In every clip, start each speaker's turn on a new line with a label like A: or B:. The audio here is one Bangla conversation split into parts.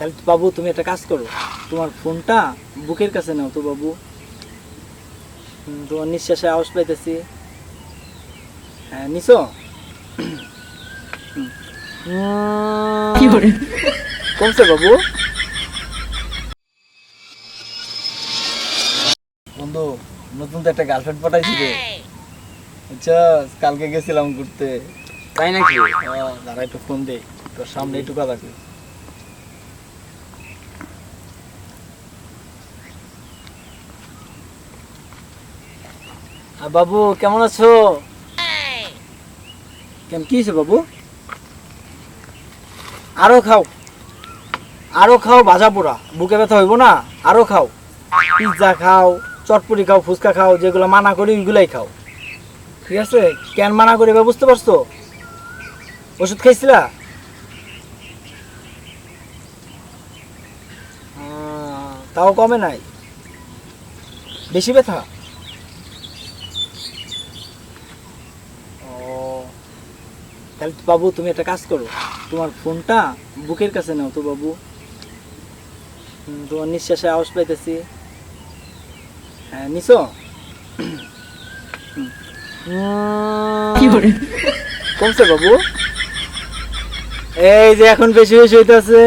A: তাহলে বাবু তুমি একটা কাজ করো। তোমার ফোনটা বুকের কাছে নাও তো বাবু। তোমার নিঃশ্বাসে আওয়াজ পাইতেছি। হ্যাঁ নিছো? কমছে বাবু? বন্ধু নতুন তো একটা গার্লফ্রেন্ড পাঠাইছি রে আচ্ছা কালকে গেছিলাম ঘুরতে।
B: তাই নাকি?
A: দাঁড়া একটু ফোন দে তোর সামনে একটু কথা বাবু, কেমন আছো? কেমন কি হয়েছে বাবু? আরও খাও। আরও খাও ভাজা পোড়া। বুকে ব্যথা হইব না? আরও খাও। পিৎজা খাও, চটপটি খাও, ফুচকা খাও, যেগুলো মানা করি ওইগুলাই খাও। ঠিক আছে? কেন মানা করি এবার বুঝতে পারছ? ওষুধ খাইছিলা? তাও কমে নাই। বেশি ব্যথা ও তাহলে বাবু তুমি একটা কাজ করো। তোমার ফোনটা বুকের কাছে নাও তো বাবু। তোমার নিঃশ্বাসে আওয়াজ পাইতেছি। হ্যাঁ নিছো? কমছে বাবু? এই যে এখন বেশি বেশি হইতাছে।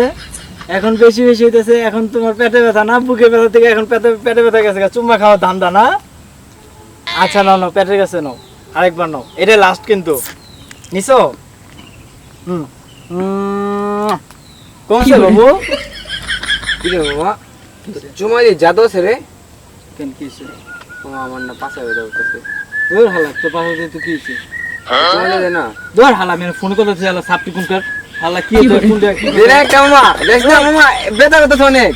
A: এখন বেশি বেশি হইতাছে। এখন তোমার পেটে ব্যথা না বুকে ব্যথা থেকে এখন পেটে পেটে ব্যথা গেছে গা। চুম্মা খাওয়া ধান্দা না? আচ্ছা নাও নাও পেটের কাছে নাও। আরেকবার নাও। এটা লাস্ট কিন্তু। নিছো? কমছে বাবু?
B: কি রে বাবা? জমা দিয়ে জাদু আছে রে।
A: কেন কি হইছে?
B: ও আমার না পাশে হয়ে যাবে
A: দূর হালা তো পাশে দিয়ে তো কি
B: দে না।
A: দূর হালা মেরে ফোন করতে হালা সাপটি কোনকার হালা কি হইছে? কোনটা কি
B: দে রে মামা দেখ না মামা বেতা কথা অনেক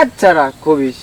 B: আচ্ছা রা কবিস